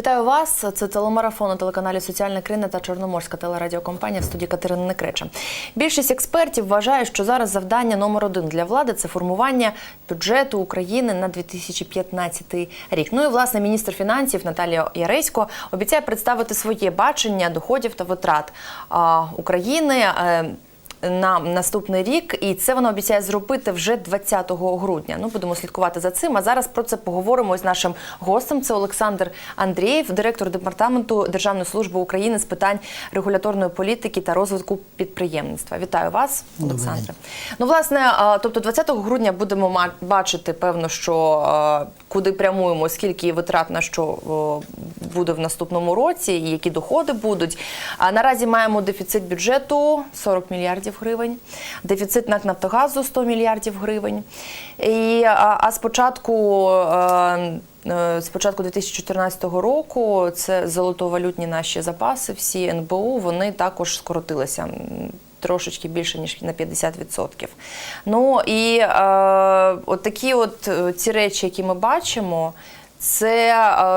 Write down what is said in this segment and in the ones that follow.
Вітаю вас. Це телемарафон на телеканалі Соціальна Крина та Чорноморська телерадіокомпанія в студії Катерини Некреча. Більшість експертів вважає, що зараз завдання номер один для влади це формування бюджету України на 2015 рік. Ну і власне міністр фінансів Наталія Яресько обіцяє представити своє бачення доходів та витрат України. На наступний рік, і це вона обіцяє зробити вже 20 грудня. Ну будемо слідкувати за цим. А зараз про це поговоримо з нашим гостем. Це Олександр Андрієв, директор департаменту Державної служби України з питань регуляторної політики та розвитку підприємництва. Вітаю вас, Олександре. Ну, власне, тобто 20 грудня будемо бачити, певно, що куди прямуємо, скільки витрат на що буде в наступному році, і які доходи будуть. А наразі маємо дефіцит бюджету 40 мільярдів гривень, дефіцит НАК Нафтогазу 100 мільярдів гривень. І, а, а з початку. е, е, З початку 2014 року це золотовалютні наші запаси, всі НБУ, вони також скоротилися трошечки більше ніж на 50%. Ну і е, от такі от е, ці речі, які ми бачимо. Це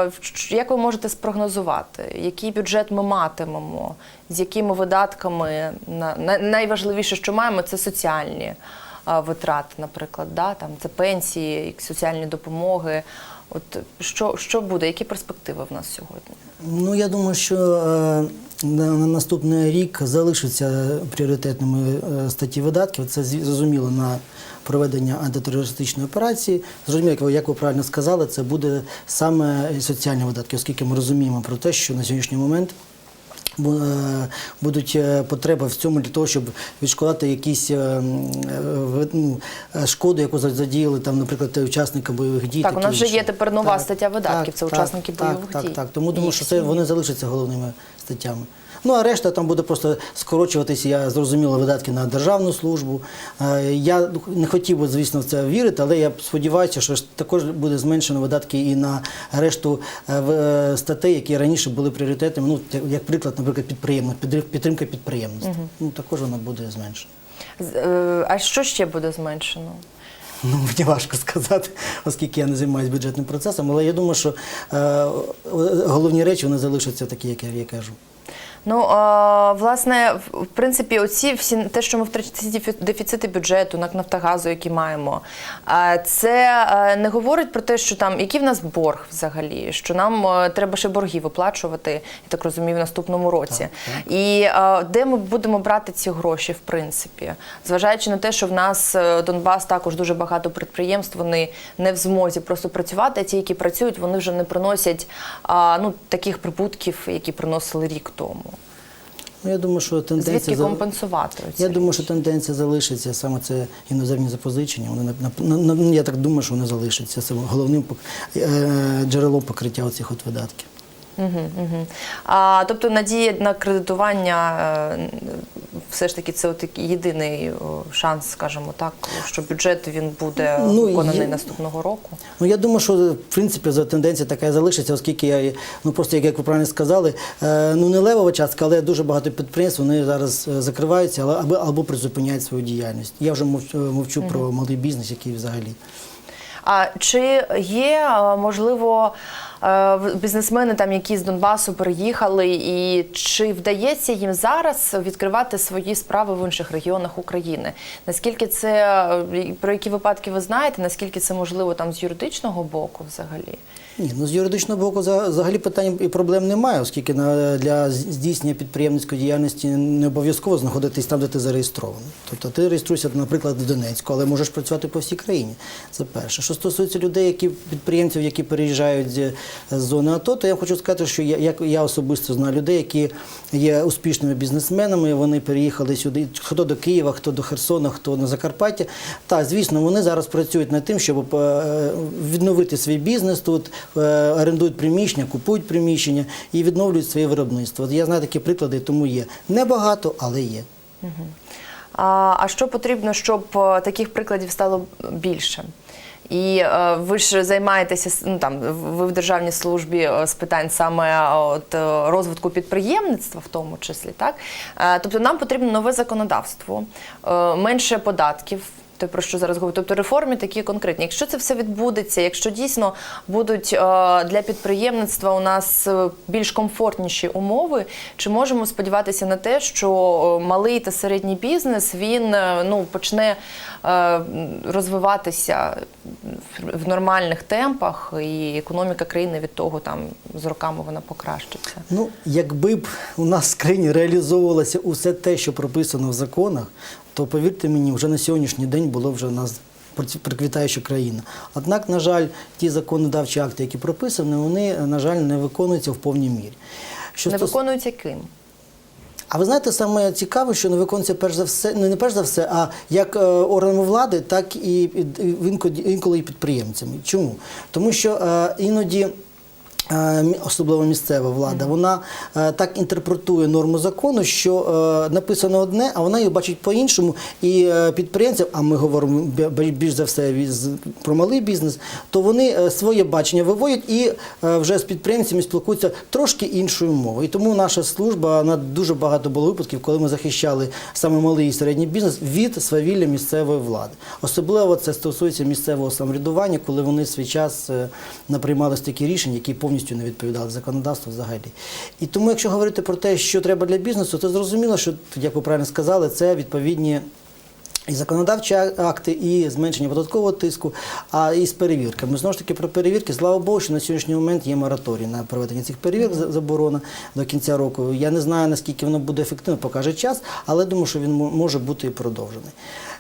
е, як ви можете спрогнозувати, який бюджет ми матимемо, з якими видатками на, на найважливіше, що маємо, це соціальні е, витрати, наприклад, да? там це пенсії, соціальні допомоги. От що, що буде, які перспективи в нас сьогодні? Ну я думаю, що е, на, на наступний рік залишаться пріоритетними е, статті видатків. Це зрозуміло на проведення антитерористичної операції. Зрозуміло, як ви, як ви правильно сказали, це буде саме соціальні видатки, оскільки ми розуміємо про те, що на сьогоднішній момент. Е, Будуть е, потреби в цьому для того, щоб відшкодати якісь е, ну, шкоду, яку за- задіяли там, наприклад, учасники бойових дій. Так, у нас вже є тепер нова стаття видатків, це учасники так, бойових так, дій. Так, так. Тому думаю, що це вони залишаться головними статтями. Ну а решта там буде просто скорочуватися, я зрозуміло, видатки на державну службу. Е, Я не хотів би, звісно, в це вірити, але я сподіваюся, що також буде зменшено видатки і на решту е, е, статей, які раніше були пріоритетами. Ну, як- приклад, наприклад, підприємно, підтримка підприємництва. Ну також вона буде зменшена. А що ще буде зменшено? Ну, мені важко сказати, оскільки я не займаюся бюджетним процесом, але я думаю, що е, головні речі вони залишаться такі, як я, я кажу. Ну а, власне, в принципі, оці всі те, що ми втрачаємо дефіцити бюджету, НАК Нафтогазу, які маємо, це не говорить про те, що там який в нас борг взагалі, що нам е, треба ще борги виплачувати, я так розумію, в наступному році. І е, де ми будемо брати ці гроші, в принципі, зважаючи на те, що в нас е, Донбас також дуже багато підприємств, вони не в змозі просто працювати. А ті, які працюють, вони вже не приносять ну таких прибутків, які приносили рік тому. Ну, я думаю, що тенденція Звідки компенсувати? Я Я думаю, що тенденція залишиться саме це іноземні запозичення. Вони на, я так думаю, що вони залишаться. Це головним е, джерелом покриття оцих от видатків. Мгм, мгм. А, тобто надія на кредитування е, все ж таки це от єдиний шанс, скажімо так, що бюджет він буде Ну, виконаний є- наступного року. Ну я думаю, що в принципі за тенденція така і залишиться, оскільки я ну просто як, ви правильно сказали, е, ну не левова частка, але дуже багато підприємств вони зараз е, закриваються, або, або призупиняють свою діяльність. Я вже мовчу, мовчу про малий бізнес, який взагалі. А чи є е, можливо е, бізнесмени, там які з Донбасу переїхали, і чи вдається їм зараз відкривати свої справи в інших регіонах України? Наскільки це е, про які випадки ви знаєте? Наскільки це можливо там з юридичного боку взагалі? Ні, ну з юридичного боку за- взагалі питань і проблем немає, оскільки на, для здійснення підприємницької діяльності не обов'язково знаходитись там, де ти зареєстрований. Тобто ти реєструєшся, наприклад, в Донецьку, але можеш працювати по всій країні. Це перше. Що стосується людей, які підприємців, які переїжджають з, зони АТО, то я хочу сказати, що я, як я особисто знаю людей, які є успішними бізнесменами. Вони переїхали сюди, хто до Києва, хто до Херсона, хто на Закарпаття. Так, звісно, вони зараз працюють над тим, щоб е, відновити свій бізнес тут, е, орендують приміщення, купують приміщення і відновлюють своє виробництво. Я знаю такі приклади, тому є. Небагато, але є. А, а що потрібно, щоб е, таких прикладів стало більше? І е, ви ж займаєтеся ну, там, ви в державній службі е, з питань саме е, от, е, розвитку підприємництва, в тому числі, так? Е, тобто нам потрібно нове законодавство, е, менше податків. Те, про що зараз говорю. Тобто реформи такі конкретні. Якщо це все відбудеться, якщо дійсно будуть е, для підприємництва у нас е, більш комфортніші умови, чи можемо сподіватися на те, що е, малий та середній бізнес він ну почне розвиватися в нормальних темпах, і економіка країни від того там з роками вона покращиться? Ну, якби б у нас в країні реалізовувалося усе те, що прописано в законах, то повірте мені, вже на сьогоднішній день було вже в нас приквітаюча країна. Однак, на жаль, ті законодавчі акти, які прописані, вони, на жаль, не виконуються в повній мірі. Що Не виконується ким? А ви знаєте, саме цікаве, що не виконується перш за все, ну не перш за все, а як е, органами влади, так і інколи і підприємцями. Чому? Тому що е, іноді. Е, Особливо місцева влада, вона е, так інтерпретує норму закону, що е, написано одне, а вона її бачить по-іншому. І підприємцям, а ми говоримо бі- бі- більш за все про малий бізнес, то вони своє бачення виводять і вже з підприємцями спілкуються трошки іншою мовою. І тому наша служба на дуже багато було випадків, коли ми захищали саме малий і середній бізнес від свавілля місцевої влади. Особливо це стосується місцевого самоврядування, коли вони свій час наприймали такі рішення, які повністю не відповідали законодавству взагалі. І тому, якщо говорити про те, що треба для бізнесу, то зрозуміло, що як ви правильно сказали, це відповідні. І законодавчі акти, і зменшення податкового тиску, а і з перевірками. Знову ж таки, про перевірки, слава Богу, що на сьогоднішній момент є мораторій на проведення цих перевірок, заборона до кінця року. Я не знаю, наскільки воно буде ефективно, покаже час, але думаю, що він може бути і продовжений.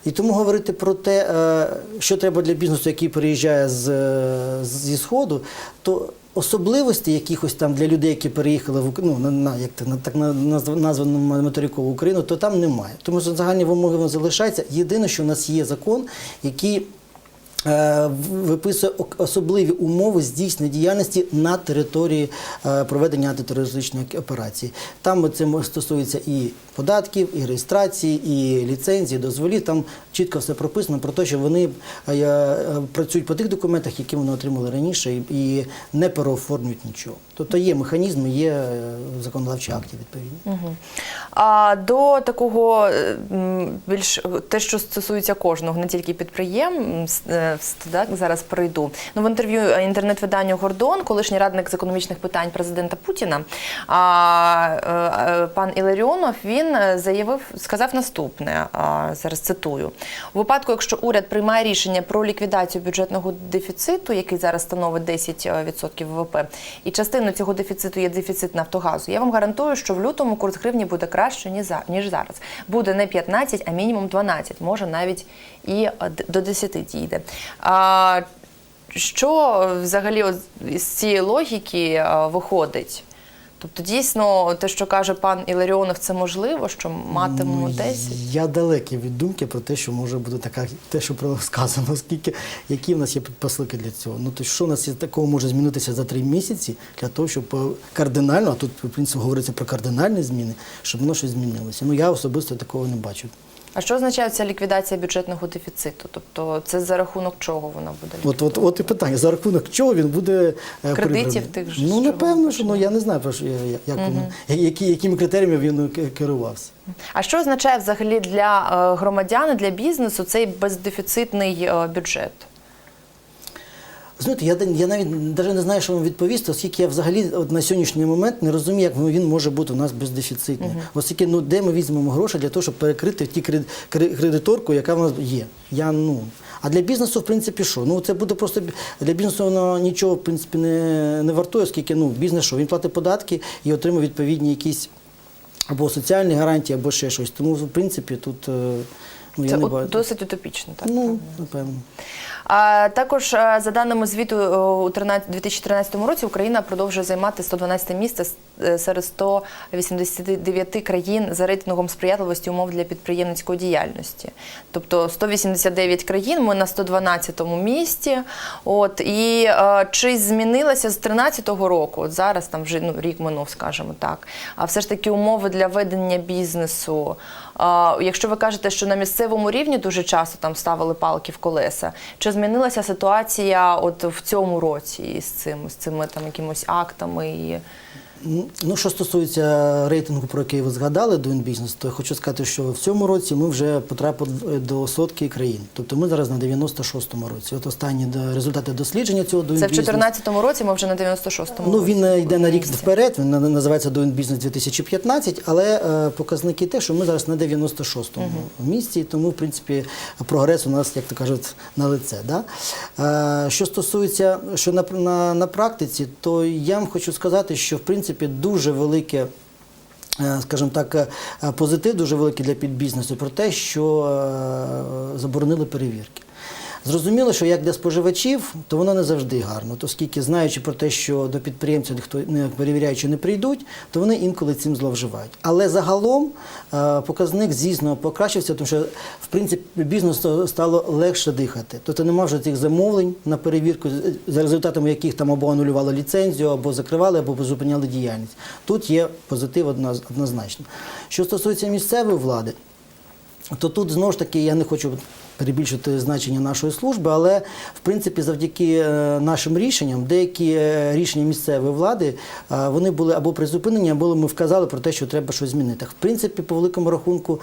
І тому говорити про те, е, що треба для бізнесу, який переїжджає з, е, зі Сходу, то особливості якихось там для людей, які переїхали в Ук- ну, на, як це, на так на, назв- материкову Україну, то там немає. Тому що загальні вимоги залишаються. Єдине, що у нас є закон, який виписує ок- особливі умови здійснення діяльності на території е, проведення антитерористичної операції. Там це стосується і податків, і реєстрації, і ліцензії, дозволів. Там чітко все прописано про те, що вони е, е, працюють по тих документах, які вони отримали раніше, і, не переоформлюють нічого. Тобто є механізми, є е, законодавчі акти відповідні. А до такого е, більш те, що стосується кожного, не тільки підприємств, е, так, зараз пройду. Ну, в інтерв'ю е, інтернет-виданню Гордон, колишній радник з економічних питань президента Путіна, а, е, е, пан Іларіонов, він заявив, сказав наступне. Зараз цитую: у випадку, якщо уряд приймає рішення про ліквідацію бюджетного дефіциту, який зараз становить 10% ВВП, і частиною цього дефіциту є дефіцит Нафтогазу, я вам гарантую, що в лютому курс гривні буде краще, ніж зараз. Буде не 15, а мінімум 12, може навіть і до 10 дійде. А, що взагалі із цієї логіки е, виходить? Тобто, дійсно, те, що каже пан Іларіонов, це можливо, що матимемо 10? Я далекий від думки про те, що може бути така, те, що про сказано, оскільки які в нас є підпослики для цього. Ну то що у нас є такого може змінитися за три місяці для того, щоб е, кардинально, а тут в принципі говориться про кардинальні зміни, щоб воно щось змінилося. Ну я особисто такого не бачу. А що означає ця ліквідація бюджетного дефіциту? Тобто, це за рахунок чого вона буде? От, от, от і питання, за рахунок чого він буде е, Кредитів тих же, Ну напевно, що ну я не знаю що як воно, які, якими критеріями він е, керувався. А що означає взагалі для е, громадян, для бізнесу цей бездефіцитний бюджет? Знаєте, я, я навіть навіть не знаю, що вам відповісти, оскільки я взагалі от на сьогоднішній момент не розумію, як він може бути у нас бездефіцитним. Оскільки ну де ми візьмемо гроші для того, щоб перекрити ті кред- кредиторку, яка в нас є. Я ну а для бізнесу, в принципі, що? Ну це буде просто для бізнесу воно нічого в принципі не, не вартує, оскільки ну бізнес що він платить податки і отримує відповідні якісь або соціальні гарантії, або ще щось. Тому в принципі тут е, ну Це я не бачу. досить утопічно, так? Ну напевно. А також е, за даними звіту е, у 13 2013 році Україна продовжує займати 112 місце е, серед 189 країн за рейтингом сприятливості умов для підприємницької діяльності. Тобто 189 країн, ми на 112 місці. От і чи змінилося з 13 року? От зараз там вже ну рік минув, скажімо так. А все ж таки умови для ведення бізнесу. Якщо ви кажете, що на місцевому рівні дуже часто там ставили палки в колеса, чи змінилася ситуація от в цьому році із цим, з цими там якимось актами? І... Ну, що стосується рейтингу, про який ви згадали, Doing Business, то я хочу сказати, що в цьому році ми вже потрапили до сотки країн. Тобто ми зараз на 96-му році. От останні результати дослідження цього Doing Це в 2014 році, ми вже на 96-му. Ну, він е, йде на рік вперед, він називається Doing Business 2015, але е, показники те, що ми зараз на 96-му місці, тому, в принципі, прогрес у нас, як то кажуть, на лице. Да? Е, що стосується, що на, на, на практиці, то я вам хочу сказати, що, в принципі, дуже велике е, скажімо так, е, позитив дуже великий для підбізнесу про те, що е, заборонили перевірки. Зрозуміло, що як для споживачів, то воно не завжди гарно, оскільки знаючи про те, що до підприємців ніхто не перевіряючи не прийдуть, то вони інколи цим зловживають. Але загалом е, показник звісно покращився, тому що в принципі бізнесу стало легше дихати. Тобто нема вже цих замовлень на перевірку, за результатами яких там або анулювали ліцензію, або закривали, або зупиняли діяльність. Тут є позитив одноз- однозначно. Що стосується місцевої влади, то тут знову ж таки я не хочу перебільшити значення нашої служби, але в принципі завдяки е, нашим рішенням, деякі е, рішення місцевої влади е, вони були або призупинені, або ми вказали про те, що треба щось змінити. В принципі, по великому рахунку,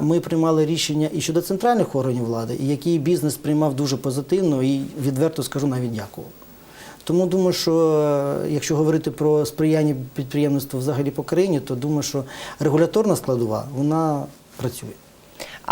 ми приймали рішення і щодо центральних органів влади, які бізнес приймав дуже позитивно і відверто скажу навіть дякував. Тому думаю, що якщо говорити про сприяння підприємництву взагалі по країні, то думаю, що регуляторна складова вона працює.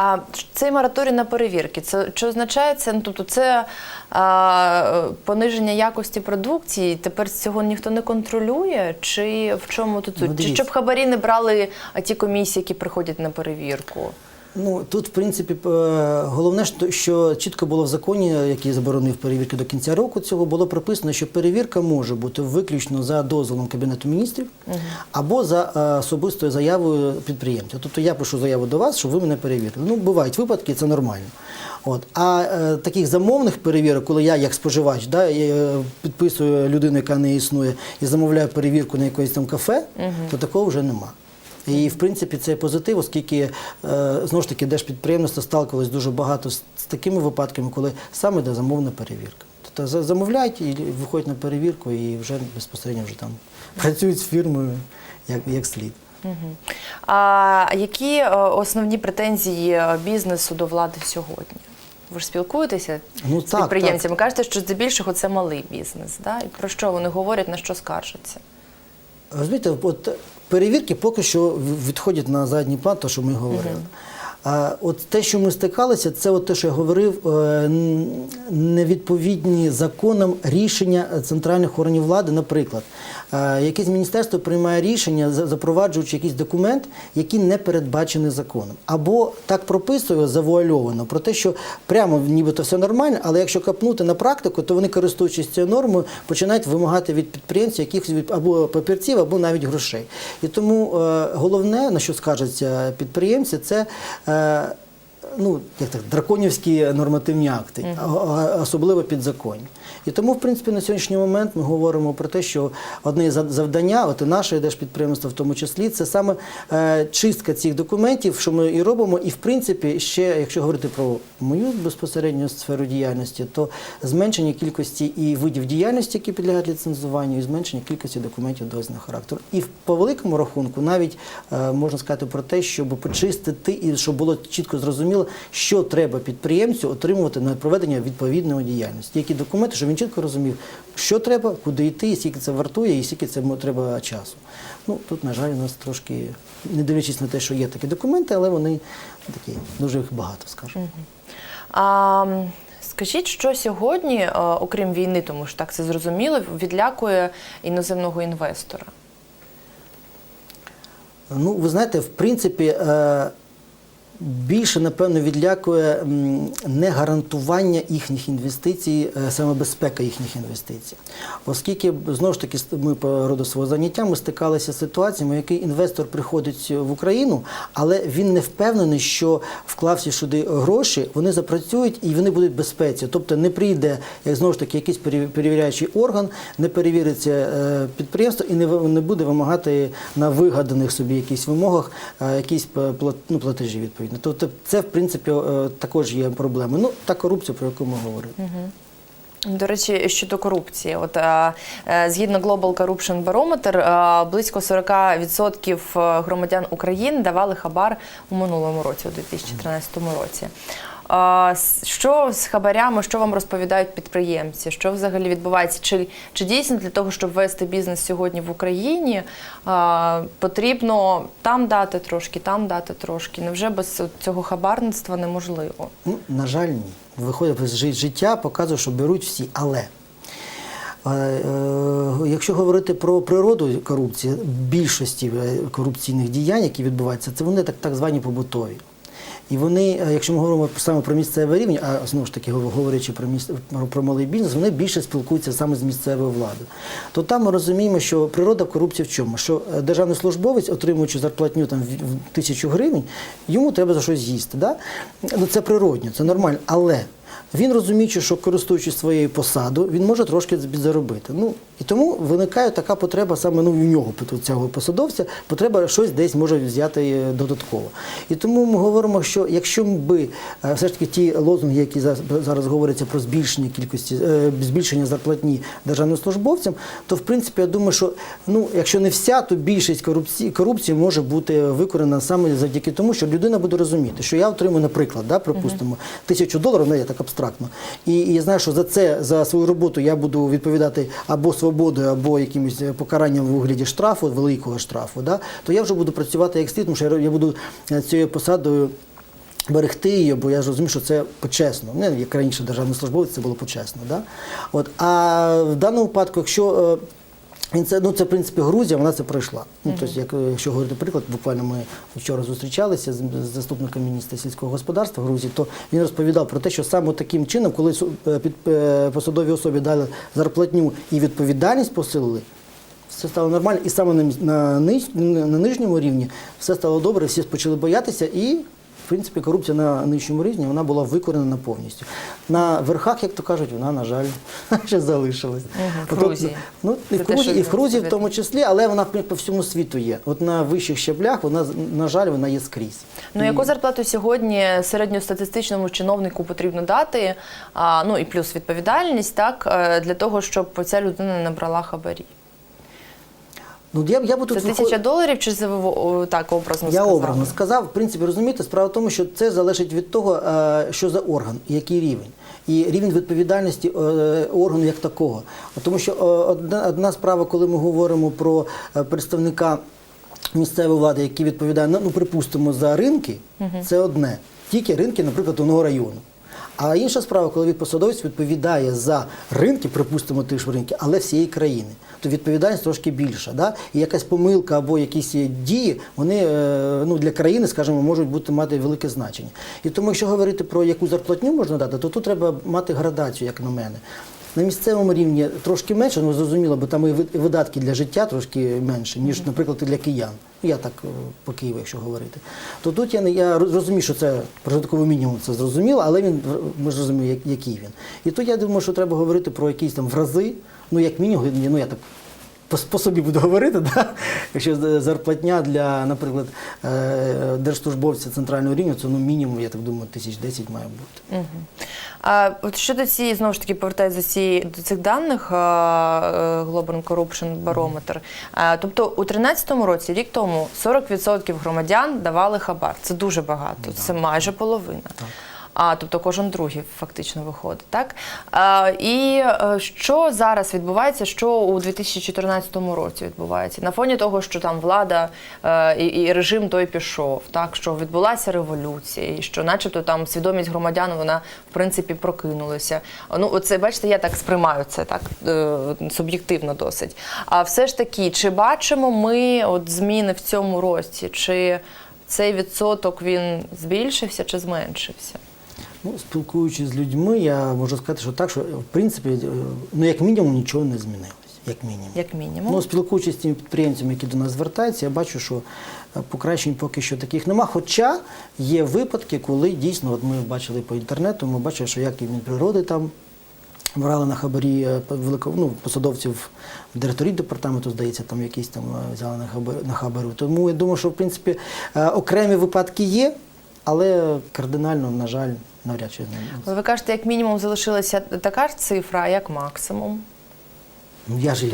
А цей мораторій на перевірки, це що означає це? Ну, тобто це а, пониження якості продукції. Тепер цього ніхто не контролює? Чи в чому тут Ну. Чи щоб хабарі не брали а, ті комісії, які приходять на перевірку? Ну тут, в принципі, головне, що- чітко було в законі, який заборонив перевірки до кінця року, цього було прописано, що перевірка може бути виключно за дозволом Кабінету міністрів або за е, особистою заявою підприємця. Тобто я пишу заяву до вас, щоб ви мене перевірили. Ну, бувають випадки, це нормально. От. А е, таких замовних перевірок, коли я як споживач да, я, е, підписую людину, яка не існує, і замовляю перевірку на якоїсь там кафе, то такого вже нема. І в принципі це позитив, оскільки е, знову ж таки держпідприємництво сталкувалось дуже багато з, такими випадками, коли саме йде замовна перевірка. Тобто замовляють і виходять на перевірку і вже безпосередньо вже там працюють з фірмою як, як слід. А які е, основні претензії е, бізнесу до влади сьогодні? Ви ж спілкуєтеся Ну, з так, підприємцями? Кажете, що здебільшого це малий бізнес. Да? І про що вони говорять, на що скаржаться? Розумієте, от перевірки поки що відходять на задній план, то що ми говорили. А от те, що ми стикалися, це от те, що я говорив, е, невідповідні законам рішення центральних органів влади. Наприклад, е, якесь міністерство приймає рішення, запроваджуючи якийсь документ, який не передбачений законом, або так прописує завуальовано про те, що прямо нібито все нормально, але якщо капнути на практику, то вони, користуючись цією нормою, починають вимагати від підприємців якихось або папірців, або навіть грошей. І тому е, головне, на що скаржаться підприємці, це. Ну, як так, драконівські нормативні акти, особливо підзаконні. І тому, в принципі, на сьогоднішній момент ми говоримо про те, що одне завдання, от і наше держпідприємство в тому числі, це саме е, чистка цих документів, що ми і робимо. І в принципі, ще, якщо говорити про мою безпосередню сферу діяльності, то зменшення кількості і видів діяльності, які підлягають ліцензуванню, і зменшення кількості документів дозвільного характеру. І в- по великому рахунку навіть е, можна сказати про те, щоб почистити і щоб було чітко зрозуміло, що треба підприємцю отримувати на проведення відповідної діяльності. Які документи, щоб він чітко розумів, що треба, куди йти, скільки це вартує, і скільки це треба часу. Ну тут, на жаль, у нас трошки, не дивлячись на те, що є такі документи, але вони такі дуже їх багато, скажімо. А, скажіть, що сьогодні, е, окрім війни, тому що так це зрозуміло, відлякує іноземного інвестора? Ну, ви знаєте, в принципі, е, більше, напевно, відлякує не гарантування їхніх інвестицій, е, саме безпека їхніх інвестицій. Оскільки, знову ж таки, ми по роду свого заняття ми стикалися з ситуаціями, в якій інвестор приходить в Україну, але він не впевнений, що вклавши сюди гроші, вони запрацюють і вони будуть в безпеці. Тобто не прийде, як знову ж таки, якийсь пере- перевіряючий орган, не перевіриться е, підприємство і не, буде вимагати на вигаданих собі якісь вимогах е, якісь ну, платежі відповідно. Тобто це, в принципі, е, також є проблема. Ну, та корупція, про яку ми говорили. До речі, щодо корупції, от е, е, згідно Global Corruption Barometer, близько 40% громадян України давали хабар у минулому році, у 2013 році. Що з хабарями, що вам розповідають підприємці? Що взагалі відбувається? Чи, чи дійсно для того, щоб вести бізнес сьогодні в Україні, потрібно там дати трошки, там дати трошки? Невже без цього хабарництва неможливо? Ну, на жаль, ні. Виходить, жи- життя показує, що беруть всі. Але е, е, якщо говорити про природу корупції, більшості е, корупційних діянь, які відбуваються, це вони так, так звані побутові. І вони, е, якщо ми говоримо саме про місцевий рівень, а знову ж таки гов- говорячи про міс... про- малий бізнес, вони більше спілкуються саме з місцевою владою. То там ми розуміємо, що природа корупції в чому? Що е, державний службовець, отримуючи зарплатню там в тисячу гривень, йому треба за щось з'їсти. Да? Ну це природньо, це нормально. Але він розуміючи, що користуючись своєю посадою, він може трошки заробити. Ну і тому виникає така потреба саме ну, у нього цього посадовця, потреба щось десь може взяти е, додатково. І тому ми говоримо, що якщо би е, все ж таки ті лозунги, які зараз, зараз говоряться про збільшення кількості е, збільшення зарплатні державним службовцям, то в принципі я думаю, що ну якщо не вся, то більшість корупції корупції може бути викорена саме завдяки тому, що людина буде розуміти, що я отримую, наприклад, да, припустимо, тисячу доларів, ну я так абстрактно, і, і я знаю, що за це за свою роботу я буду відповідати або свободою, або якимось е, покаранням в вигляді штрафу, великого штрафу, да, то я вже буду працювати як слід, тому що я, буду е, цією посадою. Берегти її, бо я ж розумію, що це почесно. Не як раніше державний службовець, це було почесно. Да? От, а в даному випадку, якщо він це, ну це в принципі Грузія, вона це пройшла. Ну, тобто, як, якщо говорити приклад, буквально ми вчора зустрічалися з, з заступником міністра сільського господарства Грузії, то він розповідав про те, що саме таким чином, коли е, під, е, посадовій особі дали зарплатню і відповідальність посилили, все стало нормально, і саме на, міс- на, на нижньому рівні все стало добре, всі почали боятися, і принципі корупція на нижчому рівні вона була викоренена повністю. На верхах, як то кажуть, вона, на жаль, ще залишилась. Мгм, в От- Ну, і в те, і в Грузії в тому числі, але вона по всьому світу є. От на вищих щаблях вона, на жаль, вона є скрізь. Ну, яку зарплату сьогодні середньостатистичному чиновнику потрібно дати? А, ну і плюс відповідальність, так, е, для того, щоб ця людина не брала хабарі. Ну, я, я би Це тисяча доларів чи це ви так образно Я сказали? образно сказав. В принципі, розумієте, справа в тому, що це залежить від того, е, що за орган, який рівень. І рівень відповідальності е, органу як такого. Тому що е, одна, одна справа, коли ми говоримо про представника місцевої влади, який відповідає, ну, ну, припустимо, за ринки, це одне. Тільки ринки, наприклад, одного району. А інша справа, коли від- посадовець відповідає за ринки, припустимо, ті ж ринки, але всієї країни, то відповідальність трошки більша. Да? І якась помилка або якісь дії, вони е, ну, для країни, скажімо, можуть бути мати велике значення. І тому, якщо говорити про яку зарплатню можна дати, то тут треба мати градацію, як на мене. На місцевому рівні трошки менше, ну зрозуміло, бо там і видатки для життя трошки менше, ніж, наприклад, і для киян. Я так е, по Києву, якщо говорити. То тут я, не- я роз- розумію, що це прожитковий мінімум, це зрозуміло, але він ми ж розуміємо, який він. І тут я думаю, що треба говорити про якісь там в рази, ну як мінімум, ну я так по, по собі буду говорити, да? якщо зарплатня для, наприклад, е, держслужбовця центрального рівня, це ну мінімум, я так думаю, тисяч десять має бути. Мгм. А от щодо цієї, знову ж таки, повертаюся до, цієї- до цих даних е, Global Corruption Barometer. А, Тобто у 2013 році, рік тому, 40% громадян давали хабар. Це дуже багато, це майже половина. А, тобто кожен другий фактично виходить, так? А, і е, що зараз відбувається, що у 2014 році відбувається? На фоні того, що там влада е, і, і режим той пішов, так що відбулася революція, і що, начебто, там свідомість громадян вона в принципі прокинулася. Ну, оце бачите, я так сприймаю це так е, суб'єктивно досить. А все ж таки, чи бачимо ми от зміни в цьому рості? Чи цей відсоток він збільшився чи зменшився? Ну, спілкуючись з людьми, я можу сказати, що так, що в принципі, е, ну як мінімум нічого не змінилось. Як мінімум. Як мінімум. Ну, спілкуючись з тими підприємцями, які до нас звертаються, я бачу, що е, покращень поки що таких нема. Хоча є випадки, коли дійсно, от ми бачили по інтернету, ми бачили, що як і Мінприроди там брали на хабарі е, велико, ну, посадовців директорів департаменту, здається, там якісь там взяли на хабар, на хабарю. Тому я думаю, що в принципі окремі випадки є. Але кардинально, на жаль, навряд чи не. Ви кажете, як мінімум залишилася така ж цифра, а як максимум. Ну, я ж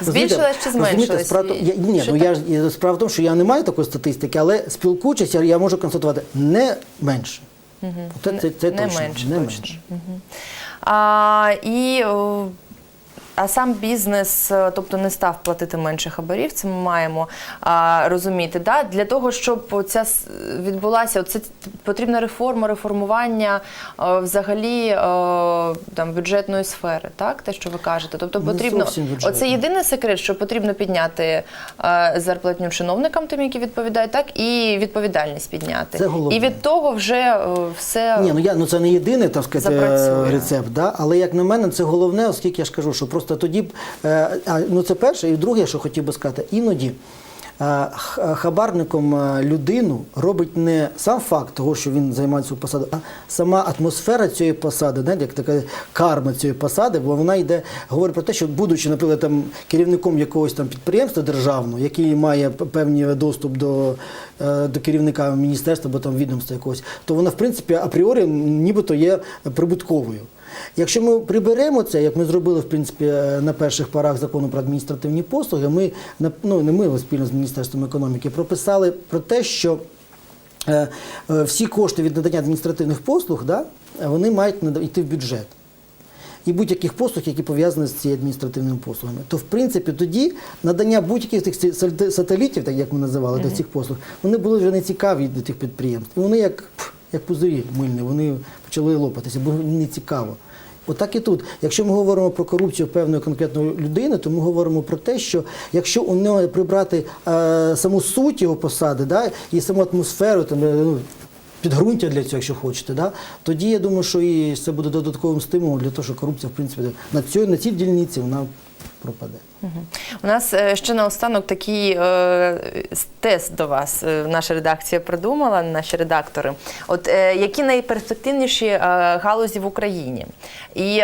Збільшилась чи зменшилась? справа я, ні, ну так? я ж справа в тому, що я не маю такої статистики, але спілкуючись, я, я можу констатувати не менше. Це, це, це не точно, менше, не точно. менше. А, і, а сам бізнес, е, тобто не став платити менше хабарів, це ми маємо а, розуміти. Да? Для того, щоб ця відбулася, це потрібна реформа, реформування е, взагалі е, там, бюджетної сфери, так? Те, що ви кажете. Тобто потрібно. Оце єдиний секрет, що потрібно підняти е, зарплатню чиновникам, тим, які відповідають, так, і відповідальність підняти. Це головне. І від того вже все. Ні, ну я ну це не єдиний так сказати, Запрацює. рецепт, да? але як на мене, це головне, оскільки я ж кажу, що просто тоді б, е, ну це перше, і друге, що хотів би сказати, іноді. е, Хабарником е, людину робить не сам факт того, що він займає цю посаду, а сама атмосфера цієї посади, знаєте, як така карма цієї посади, бо вона йде, говорить про те, що будучи, наприклад, там керівником якогось там підприємства державного, який має певний доступ до, до керівника міністерства або там відомства якогось, то вона в принципі апріорі нібито є прибутковою. Якщо ми приберемо це, як ми зробили в принципі е, на перших порах закону про адміністративні послуги, ми ну не ми спільно з міністерством економіки прописали про те, що е, е, всі кошти від надання адміністративних послуг, да, вони мають йти в бюджет. І будь-яких послуг, які пов'язані з цією адміністративними послугами, то в принципі тоді надання будь-яких тих сателітів, так як ми називали, до цих послуг, вони були вже не цікаві до тих підприємств. І вони як, пф, як пузирі мильні, вони почали лопатися, бо не цікаво. Отак і тут. Якщо ми говоримо про корупцію певної конкретної людини, то ми говоримо про те, що якщо у нього прибрати е, саму суть його посади, да, і саму атмосферу, там, е, ну, підґрунтя для цього, якщо хочете, да, тоді я думаю, що і це буде додатковим стимулом для того, що корупція, в принципі, на цій, на цій дільниці вона пропаде. У нас е, ще наостанок такий е, тест до вас. е, Наша редакція придумала, наші редактори. От які найперспективніші галузі в Україні, і,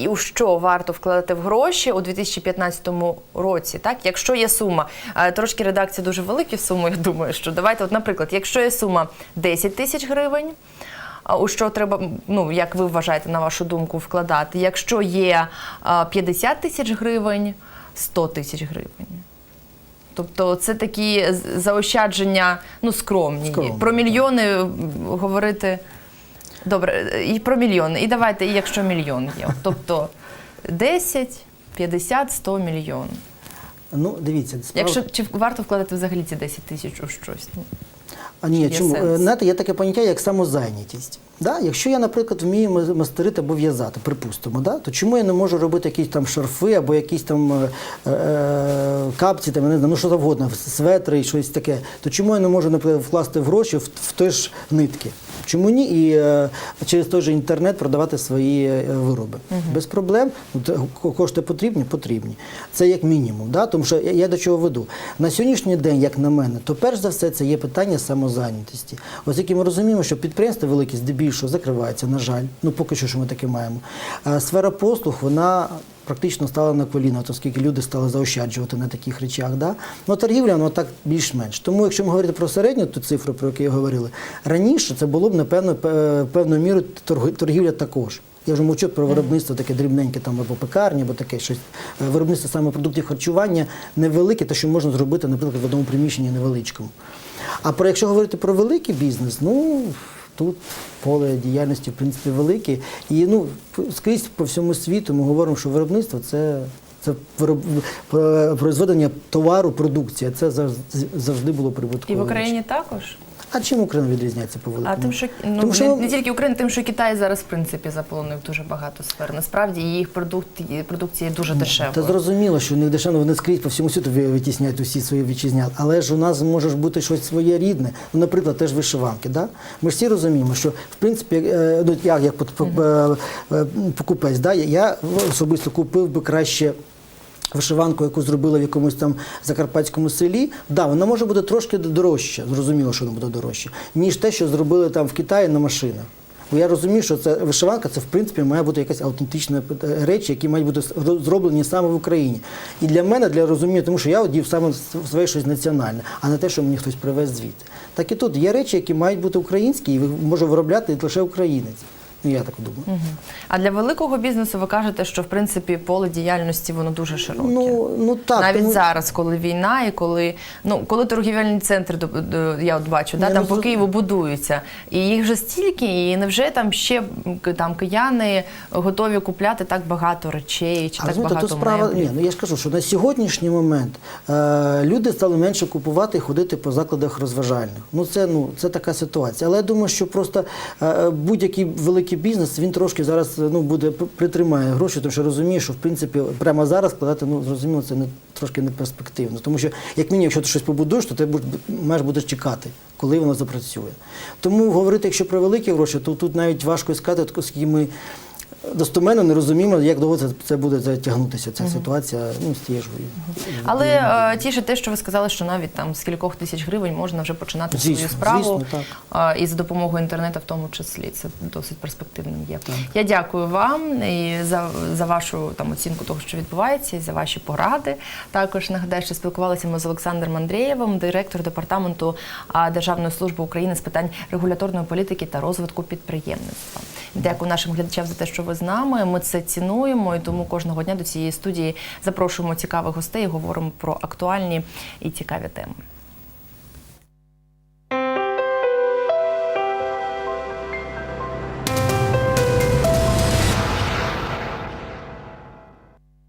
і у що варто вкладати в гроші у 2015 році? Так, якщо є сума, трошки редакція дуже великі суми. Я думаю, що давайте, от, наприклад, якщо є сума 10 тисяч гривень. У що треба, ну як ви вважаєте, на вашу думку, вкладати? Якщо є а, 50 тисяч гривень, 100 тисяч гривень. Тобто це такі заощадження ну, скромні. Скромні, Про мільйони м, говорити. Добре, і про мільйони. І давайте, і якщо мільйон є. Тобто 10, 50, 100 мільйон. Ну, дивіться, справа- Якщо чи варто вкладати взагалі ці 10 тисяч у щось? А ні, Є чому? Знаєте, є таке поняття, як самозайнятість. Да? Якщо я, наприклад, вмію мастерити або в'язати, припустимо, да? то чому я не можу робити якісь там шарфи або якісь там е, е, капці, там, не знаю, ну що завгодно, светри і щось таке, то чому я не можу, наприклад, вкласти в гроші в, в той ж нитки? Чому ні? І е, через той же інтернет продавати свої е, вироби. Без проблем. Ну, Кошти потрібні? Потрібні. Це як мінімум. Да? Тому що я, я до чого веду. На сьогоднішній день, як на мене, то перш за все це є питання самозайнятості. Оскільки ми розуміємо, що підприємства великі здебільшого закриваються, на жаль. Ну поки що що ми таке маємо. Сфера послуг, вона. Практично стала на коліна, оскільки люди стали заощаджувати на таких речах. Да? Ну, торгівля, ну так більш-менш. Тому, якщо ми говорити про середню ту цифру, про яку я говорили, раніше це було б, напевно, певною мірою торг- торгівля також. Я вже мовчу про виробництво таке дрібненьке, там або пекарні, або таке щось. Е, Виробництво саме продуктів харчування невелике, те, що можна зробити, наприклад, в одному приміщенні невеличкому. А про якщо говорити про великий бізнес, ну тут поле діяльності, в принципі, велике. І ну, скрізь по всьому світу ми говоримо, що виробництво це. Це произведення товару, продукція. Це завжди, було і в Україні також. А чим Україна відрізняється по великому? А тим, що ну Тому що- не, не тільки Україна, тим, що Китай зараз в принципі заполонив дуже багато сфер. Насправді їх продукт продукція дуже дешева. Та зрозуміло, що у них дешево, вони скрізь по всьому світу витісняють усі свої вітчизняні. Але ж у нас може ж бути щось своє рідне. Ну, наприклад, теж вишиванки. Да? Ми ж всі розуміємо, що в принципі, е, ну, я як е, е, покупець, да, я особисто купив би краще. Вишиванку, яку зробили в якомусь там закарпатському селі, да, вона може бути трошки дорожча, зрозуміло, що вона буде дорожча, ніж те, що зробили там в Китаї на машинах. Бо я розумію, що це вишиванка, це в принципі має бути якась аутентична е, речі, які мають бути зроблені саме в Україні. І для мене, для розуміння, тому що я одів саме своє щось національне, а не те, що мені хтось привез звідти. Так і тут є речі, які мають бути українські, і може виробляти лише українець. Ну я так думаю. Мгм. А для великого бізнесу ви кажете, що в принципі поле діяльності воно дуже широке. Ну, ну так. Навіть тому- зараз, коли війна, і коли ну коли торгівельні центри до, до- я от бачу, да, там по Києву будуються, і їх вже стільки, і невже там ще там кияни готові купляти так багато речей чи А так багато тут справа меблів? ні, ну я ж кажу, що на сьогоднішній момент е, люди стали менше купувати і ходити по закладах розважальних. Ну це ну це така ситуація. Але я думаю, що просто е, будь-який великий бізнес він трошки зараз ну буде притримає гроші, тому що розуміє, що в принципі прямо зараз складати, ну зрозуміло, це не трошки не перспективно. Тому що як мінімум, якщо ти щось побудуєш, то ти маєш будеш чекати, коли воно запрацює. Тому говорити, якщо про великі гроші, то тут навіть важко сказати, оскільки ми. Достоменно не розуміємо, як довго це, це буде затягнутися, ця ситуація ну, з тією ж Але е, тіше те, що ви сказали, що навіть там з кількох тисяч гривень можна вже починати свою справу звісно, так. е, і за допомогою інтернету, в тому числі, це досить перспективним є. Я дякую вам і за, за вашу там оцінку того, що відбувається, і за ваші поради. Також нагадаю, що спілкувалися ми з Олександром Андрієвим, директор департаменту а, Державної служби України з питань регуляторної політики та розвитку підприємництва. Дякую нашим глядачам за те, що з нами. Ми це цінуємо, і тому кожного дня до цієї студії запрошуємо цікавих гостей і говоримо про актуальні і цікаві теми.